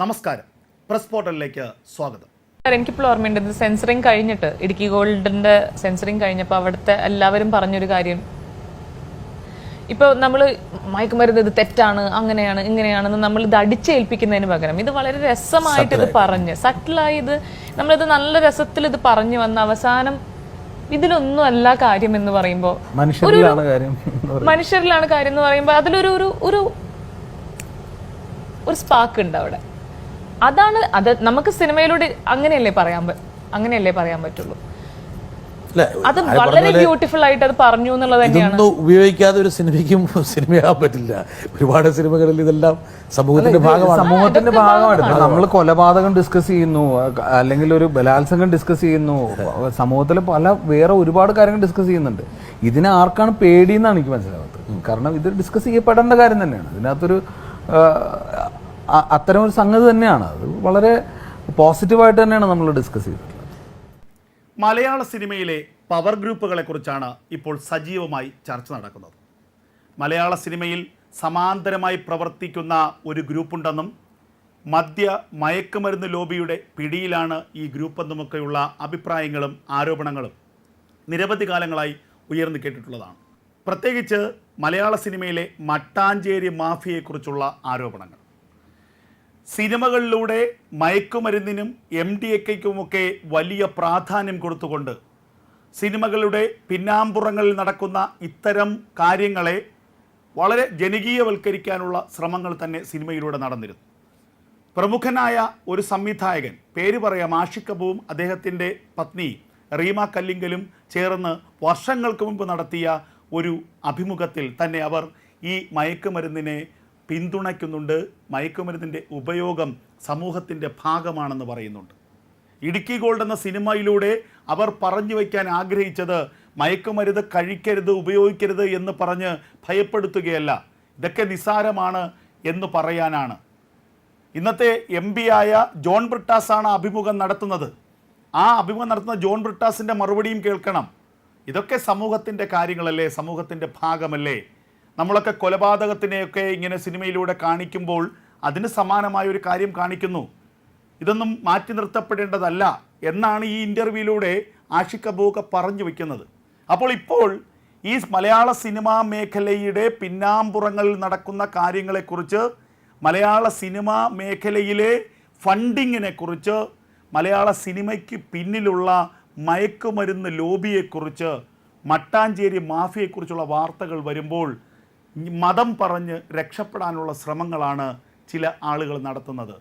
നമസ്കാരം. പ്രസ് പോർട്ടലിലേക്ക് സ്വാഗതം. എനിക്കിപ്പോൾ ഓർമ്മയുണ്ട് ഇത് സെൻസറിങ് കഴിഞ്ഞിട്ട് ഇടുക്കി ഗോൾഡിന്റെ സെൻസറിങ് കഴിഞ്ഞപ്പോൾ അവിടുത്തെ എല്ലാവരും പറഞ്ഞൊരു കാര്യം. ഇപ്പോൾ നമ്മൾ മയക്കുമരുന്ന് ഇത് തെറ്റാണ് അങ്ങനെയാണ് ഇങ്ങനെയാണെന്ന് നമ്മൾ ഇത് അടിച്ചേൽപ്പിക്കുന്നതിന് പകരം. ഇത് വളരെ രസമായിട്ട് ഇത് പറഞ്ഞ് സട്ടിലായി ഇത് നമ്മളിത് നല്ല രസത്തിൽ ഇത് പറഞ്ഞു വന്ന അവസാനം ഇതിലൊന്നും അല്ല കാര്യം എന്ന് പറയുമ്പോൾ മനുഷ്യരിലാണ് കാര്യം മനുഷ്യരിലാണ് കാര്യം എന്ന് പറയുമ്പോൾ അതിലൊരു ഒരു ഒരു ഒരു സ്പാർക്ക് ഉണ്ട് അവിടെ. അതാണ് അത് നമുക്ക് സിനിമയിലൂടെ അങ്ങനെയല്ലേ പറയാൻ അങ്ങനെയല്ലേ പറയാൻ പറ്റുള്ളൂ. അല്ല, അത് വളരെ ബ്യൂട്ടിഫുൾ ആയിട്ട് അത് പറഞ്ഞു എന്നുള്ളത് തന്നെയാണ്. ഉപയോഗിക്കാതെ ഒരു സിനിമയ്ക്കും സിനിമയാകാൻ പറ്റില്ല. ഒരുപാട് സിനിമകളിൽ ഇതെല്ലാം സമൂഹത്തിന്റെ ഭാഗമാണ്. സമൂഹത്തിന്റെ ഭാഗമാണ്. നമ്മൾ കൊലപാതകം ഡിസ്കസ് ചെയ്യുന്നു അല്ലെങ്കിൽ ഒരു ബലാത്സംഗം ഡിസ്കസ് ചെയ്യുന്നു സമൂഹത്തിൽ പല വേറെ ഒരുപാട് കാര്യങ്ങൾ ഡിസ്കസ് ചെയ്യുന്നുണ്ട്. ഇതിനെ ആർക്കാണ് പേടിയെന്നാണ് എനിക്ക് മനസ്സിലാവുന്നത് കാരണം ഇത് ഡിസ്കസ് ചെയ്യപ്പെടേണ്ട കാര്യം തന്നെയാണ്. ഇതിനകത്തൊരു അത്തരം ഒരു സംഗതി തന്നെയാണ്. അത് വളരെ പോസിറ്റീവായിട്ട് തന്നെയാണ് നമ്മൾ ഡിസ്കസ് ചെയ്തിട്ടുള്ളത് മലയാള സിനിമയിലെ പവർ ഗ്രൂപ്പുകളെക്കുറിച്ചാണ് ഇപ്പോൾ സജീവമായി ചർച്ച നടക്കുന്നത്. മലയാള സിനിമയിൽ സമാന്തരമായി പ്രവർത്തിക്കുന്ന ഒരു ഗ്രൂപ്പുണ്ടെന്നും മദ്യ മയക്കുമരുന്ന് ലോബിയുടെ പിടിയിലാണ് ഈ ഗ്രൂപ്പെന്നുമൊക്കെയുള്ള അഭിപ്രായങ്ങളും ആരോപണങ്ങളും നിരവധി കാലങ്ങളായി ഉയർന്നു കേട്ടിട്ടുള്ളതാണ്. പ്രത്യേകിച്ച് മലയാള സിനിമയിലെ മട്ടാഞ്ചേരി മാഫിയയെക്കുറിച്ചുള്ള ആരോപണങ്ങൾ. സിനിമകളിലൂടെ മയക്കുമരുന്നിനും എം ഡി എക്കയ്ക്കുമൊക്കെ വലിയ പ്രാധാന്യം കൊടുത്തുകൊണ്ട് സിനിമകളുടെ പിന്നാമ്പുറങ്ങളിൽ നടക്കുന്ന ഇത്തരം കാര്യങ്ങളെ വളരെ ജനകീയവൽക്കരിക്കാനുള്ള ശ്രമങ്ങൾ തന്നെ സിനിമയിലൂടെ നടന്നിരുന്നു. പ്രമുഖനായ ഒരു സംവിധായകൻ പേര് പറയാം ആഷിഖ് കപൂറും അദ്ദേഹത്തിന്റെ പത്നി റീമ കല്ലിങ്കലും ചേർന്ന് വർഷങ്ങൾക്ക് മുമ്പ് നടത്തിയ ഒരു അഭിമുഖത്തിൽ തന്നെ അവർ ഈ മയക്കുമരുന്നിനെ പിന്തുണയ്ക്കുന്നുണ്ട്. മയക്കുമരുന്നിന്റെ ഉപയോഗം സമൂഹത്തിന്റെ ഭാഗമാണെന്ന് പറയുന്നുണ്ട്. ഇടുക്കി ഗോൾഡ് എന്ന സിനിമയിലൂടെ അവർ പറഞ്ഞു വയ്ക്കാൻ ആഗ്രഹിച്ചത് മയക്കുമരുന്ന് കഴിക്കരുത് ഉപയോഗിക്കരുത് എന്ന് പറഞ്ഞ് ഭയപ്പെടുത്തുകയല്ല. ഇതൊക്കെ നിസ്സാരമാണ് എന്ന് പറയാനാണ്. ഇന്നത്തെ എം ആയ ജോൺ ബ്രിട്ടാസാണ് അഭിമുഖം നടത്തുന്നത്. ആ അഭിമുഖം നടത്തുന്ന ജോൺ ബ്രിട്ടാസിന്റെ മറുപടിയും കേൾക്കണം. ഇതൊക്കെ സമൂഹത്തിന്റെ കാര്യങ്ങളല്ലേ? സമൂഹത്തിന്റെ ഭാഗമല്ലേ? നമ്മളൊക്കെ കൊലപാതകത്തിനെയൊക്കെ ഇങ്ങനെ സിനിമയിലൂടെ കാണിക്കുമ്പോൾ അതിന് സമാനമായ ഒരു കാര്യം കാണിക്കുന്നു. ഇതൊന്നും മാറ്റി നിർത്തപ്പെടേണ്ടതല്ല എന്നാണ് ഈ ഇന്റർവ്യൂയിലൂടെ ആഷിഖ് അബൂക്കെ പറഞ്ഞു വയ്ക്കുന്നത് അപ്പോൾ ഇപ്പോൾ ഈ മലയാള സിനിമാ മേഖലയുടെ പിന്നാമ്പുറങ്ങളിൽ നടക്കുന്ന കാര്യങ്ങളെക്കുറിച്ച് മലയാള സിനിമാ മേഖലയിലെ ഫണ്ടിങ്ങിനെ കുറിച്ച് മലയാള സിനിമയ്ക്ക് പിന്നിലുള്ള മയക്കുമരുന്ന് ലോബിയെക്കുറിച്ച് മട്ടാഞ്ചേരി മാഫിയെക്കുറിച്ചുള്ള വാർത്തകൾ വരുമ്പോൾ മതം പറഞ്ഞ് രക്ഷപ്പെടാനുള്ള ശ്രമങ്ങളാണ് ചില ആളുകൾ നടത്തുന്നത്.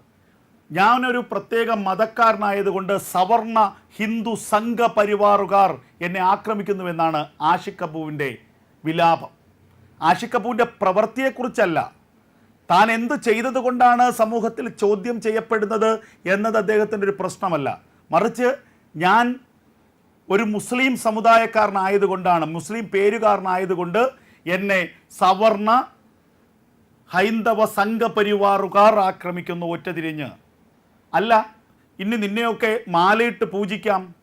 ഞാനൊരു പ്രത്യേക മതക്കാരനായതുകൊണ്ട് സവർണ ഹിന്ദു സംഘ പരിവാറുകാർ എന്നെ ആക്രമിക്കുന്നുവെന്നാണ് ആഷിഖ് കപൂവിന്റെ വിലാപം. ആഷിഖ് കപൂവിന്റെ പ്രവൃത്തിയെക്കുറിച്ചല്ല താൻ എന്ത് ചെയ്തതുകൊണ്ടാണ് സമൂഹത്തിൽ ചോദ്യം ചെയ്യപ്പെടുന്നത് എന്നത് അദ്ദേഹത്തിന്റെ ഒരു പ്രശ്നമല്ല. മറിച്ച് ഞാൻ ഒരു മുസ്ലിം സമുദായക്കാരനായതുകൊണ്ടാണ് മുസ്ലിം പേരുകാരനായതുകൊണ്ട് എന്നെ സവർണ ഹൈന്ദവ സംഘപരിവാറുകാർ ആക്രമിക്കുന്നു ഒറ്റതിരിഞ്ഞ്. അല്ല ഇനി നിന്നെയൊക്കെ മാലയിട്ട് പൂജിക്കാം.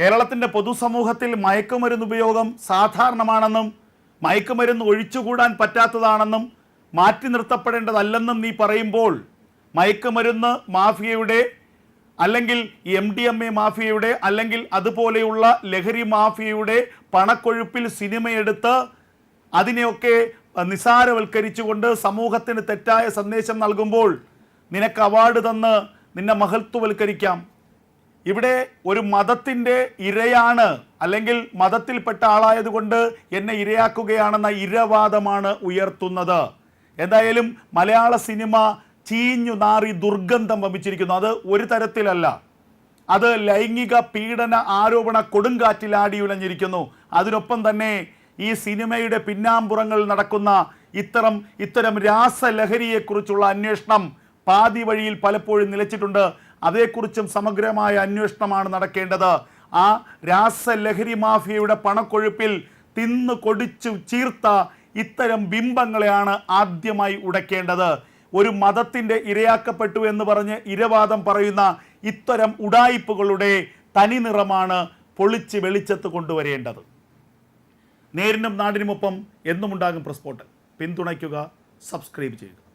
കേരളത്തിന്റെ പൊതുസമൂഹത്തിൽ മയക്കുമരുന്ന് ഉപയോഗം സാധാരണമാണെന്നും മയക്കുമരുന്ന് ഒഴിച്ചുകൂടാൻ പറ്റാത്തതാണെന്നും മാറ്റി നിർത്തപ്പെടേണ്ടതല്ലെന്നും നീ പറയുമ്പോൾ മയക്കുമരുന്ന് മാഫിയയുടെ അല്ലെങ്കിൽ എം ഡി എം എ മാഫിയയുടെ അല്ലെങ്കിൽ അതുപോലെയുള്ള ലഹരി മാഫിയയുടെ പണക്കൊഴുപ്പിൽ സിനിമയെടുത്ത് അതിനെയൊക്കെ നിസാരവൽക്കരിച്ചുകൊണ്ട് സമൂഹത്തിന് തെറ്റായ സന്ദേശം നൽകുമ്പോൾ നിനക്ക് അവാർഡ് തന്ന് നിന്നെ മഹത്വവൽക്കരിക്കാം. ഇവിടെ ഒരു മതത്തിന്റെ ഇരയാണ് അല്ലെങ്കിൽ മതത്തിൽപ്പെട്ട ആളായതുകൊണ്ട് എന്നെ ഇരയാക്കുകയാണെന്ന ഇരവാദമാണ് ഉയർത്തുന്നത്. എന്തായാലും മലയാള സിനിമ ചീഞ്ഞു നാറി ദുർഗന്ധം വമിച്ചിരിക്കുന്നു. അത് ഒരു തരത്തിലല്ല. അത് ലൈംഗിക പീഡന ആരോപണ കൊടുങ്കാറ്റിലാടി ഉലഞ്ഞിരിക്കുന്നു. അതിനൊപ്പം തന്നെ ഈ സിനിമയുടെ പിന്നാമ്പുറങ്ങളിൽ നടക്കുന്ന ഇത്തരം ഇത്തരം രാസലഹരിയെക്കുറിച്ചുള്ള അന്വേഷണം പാതി വഴിയിൽ പലപ്പോഴും നിലച്ചിട്ടുണ്ട്. അതേക്കുറിച്ചും സമഗ്രമായ അന്വേഷണമാണ് നടക്കേണ്ടത്. ആ രാസലഹരി മാഫിയയുടെ പണക്കൊഴുപ്പിൽ തിന്നു കൊടിച്ചു ചീർത്ത ഇത്തരം ബിംബങ്ങളെയാണ് ആദ്യമായി ഉടയ്ക്കേണ്ടത് ഒരു മതത്തിന്റെ ഇരയാക്കപ്പെട്ടു എന്ന് പറഞ്ഞ് ഇരവാദം പറയുന്ന ഇത്തരം ഉടായിപ്പുകളുടെ തനി നിറമാണ് പൊളിച്ച് വെളിച്ചത്ത് കൊണ്ടുവരേണ്ടത്. നേരിനും നാടിനുമൊപ്പം എന്നുമുണ്ടാകും പ്രസ്പോട്ട് പിന്തുണയ്ക്കുക സബ്സ്ക്രൈബ് ചെയ്യുക.